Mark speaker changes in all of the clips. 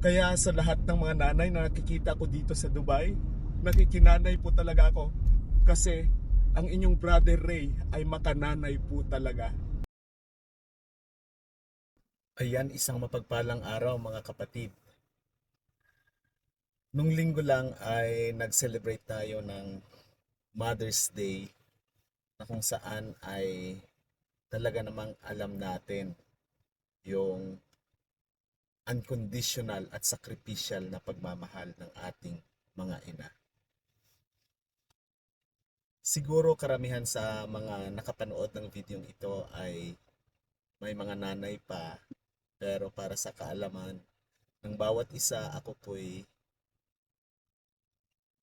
Speaker 1: Kaya sa lahat ng mga nanay na nakikita ko dito sa Dubai, nakikinanay po talaga ako. Kasi ang inyong brother Ray ay makananay po talaga. Ayan, isang mapagpalang araw mga kapatid. Nung linggo lang ay nag-celebrate tayo ng Mother's Day na kung saan ay talaga namang alam natin yung unconditional at sacrificial na pagmamahal ng ating mga ina. Siguro karamihan sa mga nakapanood ng video ito ay may mga nanay pa pero para sa kaalaman ng bawat isa ako po'y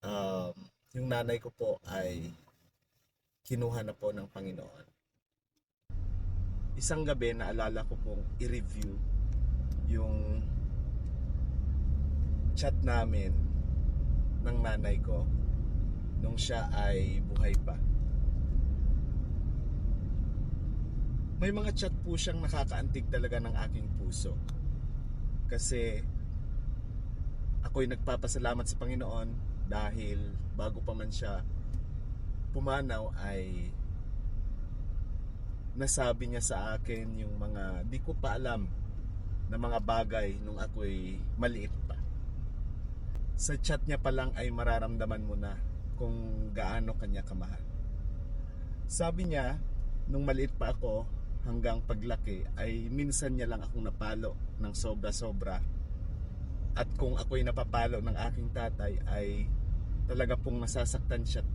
Speaker 1: um, yung nanay ko po ay kinuha na po ng Panginoon. Isang gabi naalala ko pong i-review yung chat namin ng nanay ko nung siya ay buhay pa. May mga chat po siyang nakakaantig talaga ng aking puso. Kasi ako'y nagpapasalamat sa Panginoon dahil bago pa man siya pumanaw ay nasabi niya sa akin yung mga di ko pa alam na mga bagay nung ako'y maliit pa. Sa chat niya pa lang ay mararamdaman mo na kung gaano kanya kamahal. Sabi niya, nung maliit pa ako hanggang paglaki ay minsan niya lang akong napalo ng sobra-sobra. At kung ako'y napapalo ng aking tatay ay talaga pong nasasaktan siya at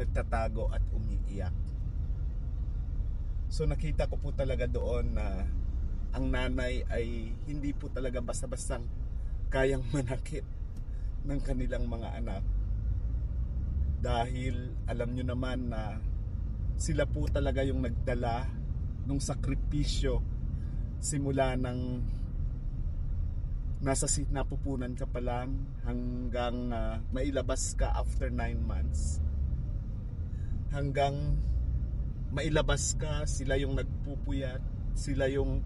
Speaker 1: nagtatago at umiiyak. So nakita ko po talaga doon na ang nanay ay hindi po talaga basta-bastang kayang manakit ng kanilang mga anak. Dahil alam nyo naman na sila po talaga yung nagdala ng sakripisyo simula ng nasa napupunan ka pa lang hanggang ah, mailabas ka after 9 months hanggang mailabas ka sila yung nagpupuyat sila yung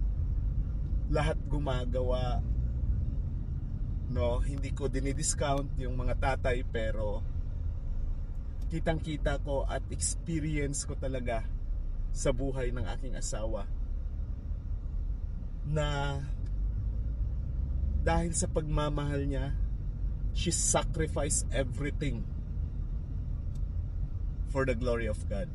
Speaker 1: lahat gumagawa no? Hindi ko dinidiscount yung mga tatay pero kitang kita ko at experience ko talaga sa buhay ng aking asawa na dahil sa pagmamahal niya she sacrificed everything for the glory of God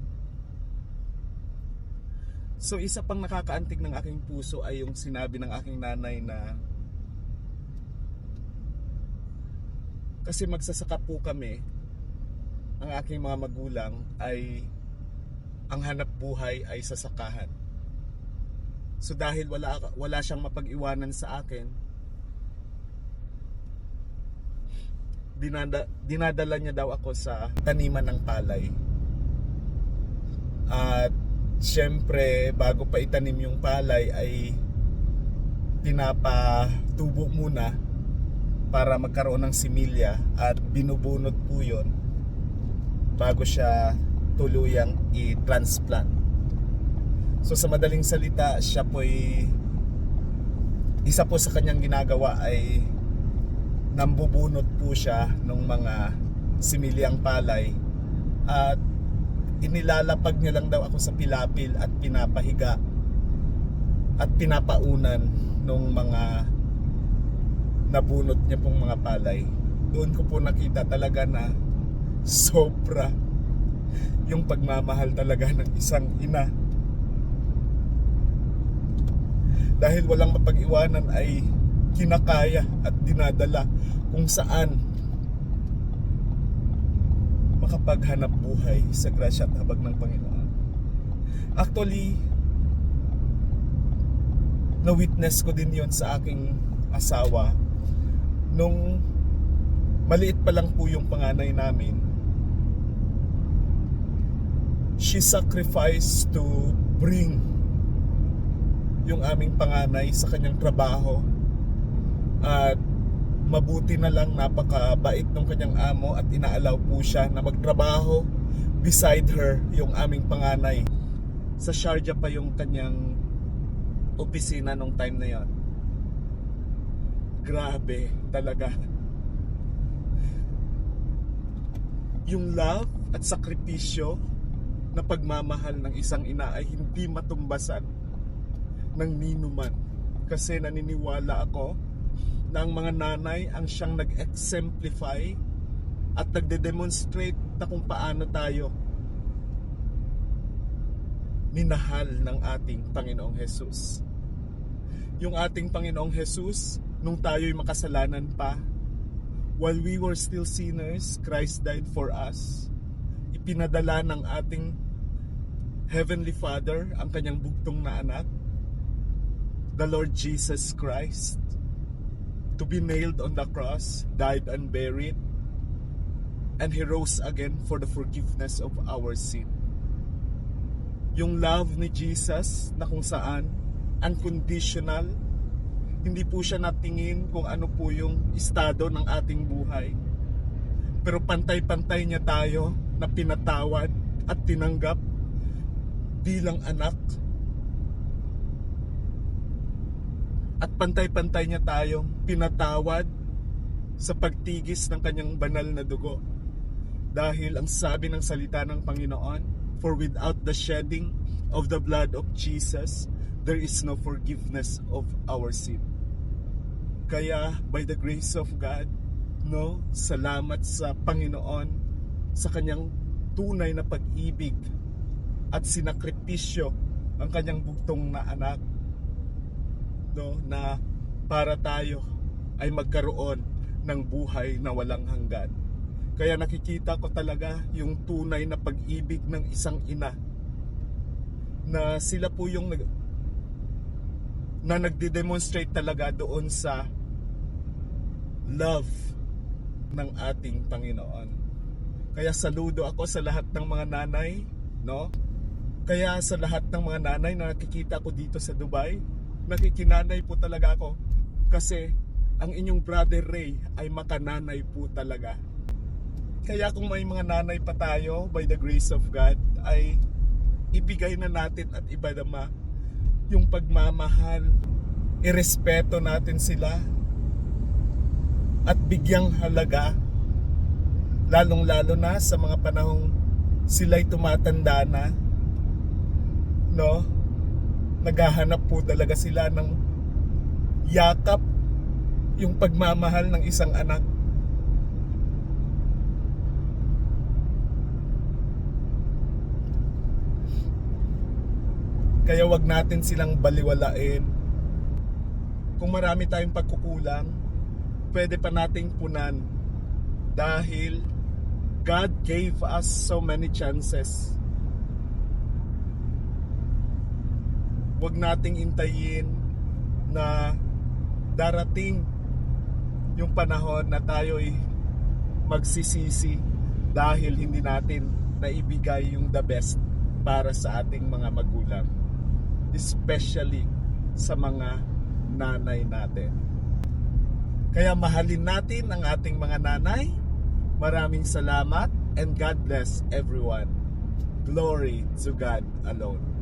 Speaker 1: So isa pang nakakaantig ng aking puso ay yung sinabi ng aking nanay na kasi magsasaka po kami ang aking mga magulang ay ang hanap buhay ay sasakahan. So dahil wala wala siyang mapag-iwanan sa akin dinada, dinadala niya daw ako sa taniman ng palay. At syempre bago pa itanim yung palay ay pinapatubo muna para magkaroon ng similya at binubunot po yun bago siya tuluyang i-transplant. So sa madaling salita, siya po'y isa po sa kanyang ginagawa ay nambubunot po siya ng mga similyang palay at inilalapag niya lang daw ako sa pilapil at pinapahiga at pinapaunan ng mga nabunot niya pong mga palay. Doon ko po nakita talaga na sobra yung pagmamahal talaga ng isang ina. Dahil walang mapag-iwanan ay kinakaya at dinadala kung saan makapaghanap buhay sa grasya at habag ng Panginoon. Actually, na-witness ko din yon sa aking asawa nung maliit pa lang po yung panganay namin. She sacrificed to bring yung aming panganay sa kanyang trabaho at mabuti na lang napakabait ng kanyang amo at inaalaw po siya na magtrabaho beside her yung aming panganay sa Sharjah pa yung kanyang opisina nung time na yon Grabe talaga. Yung love at sakripisyo na pagmamahal ng isang ina ay hindi matumbasan ng ninuman. Kasi naniniwala ako ang mga nanay ang siyang nag-exemplify at nagde-demonstrate na kung paano tayo minahal ng ating Panginoong Jesus. Yung ating Panginoong Jesus, nung tayo'y makasalanan pa, while we were still sinners, Christ died for us. Ipinadala ng ating Heavenly Father ang kanyang bugtong na anak, the Lord Jesus Christ, to be nailed on the cross, died and buried, and He rose again for the forgiveness of our sin. Yung love ni Jesus na kung saan unconditional, hindi po siya natingin kung ano po yung estado ng ating buhay. Pero pantay-pantay niya tayo na pinatawad at tinanggap bilang anak. At pantay-pantay niya tayong pinatawad sa pagtigis ng kanyang banal na dugo. Dahil ang sabi ng salita ng Panginoon, For without the shedding of the blood of Jesus, there is no forgiveness of our sin. Kaya by the grace of God, no, salamat sa Panginoon sa kanyang tunay na pag-ibig at sinakripisyo ang kanyang bugtong na anak no, na para tayo ay magkaroon ng buhay na walang hanggan. Kaya nakikita ko talaga yung tunay na pag-ibig ng isang ina na sila po yung nag na nagde-demonstrate talaga doon sa love ng ating Panginoon. Kaya saludo ako sa lahat ng mga nanay, no? Kaya sa lahat ng mga nanay na nakikita ko dito sa Dubai, nakikinanay po talaga ako kasi ang inyong brother Ray ay makananay po talaga. Kaya kung may mga nanay pa tayo, by the grace of God, ay ibigay na natin at ibadama yung pagmamahal. Irespeto natin sila at bigyang halaga lalong lalo na sa mga panahong sila'y tumatanda na no naghahanap po talaga sila ng yakap yung pagmamahal ng isang anak Kaya wag natin silang baliwalain. Kung marami tayong pagkukulang, pwede pa nating punan. Dahil God gave us so many chances. Wag nating intayin na darating yung panahon na tayo'y magsisisi dahil hindi natin naibigay yung the best para sa ating mga magulang especially sa mga nanay natin. Kaya mahalin natin ang ating mga nanay. Maraming salamat and God bless everyone. Glory to God alone.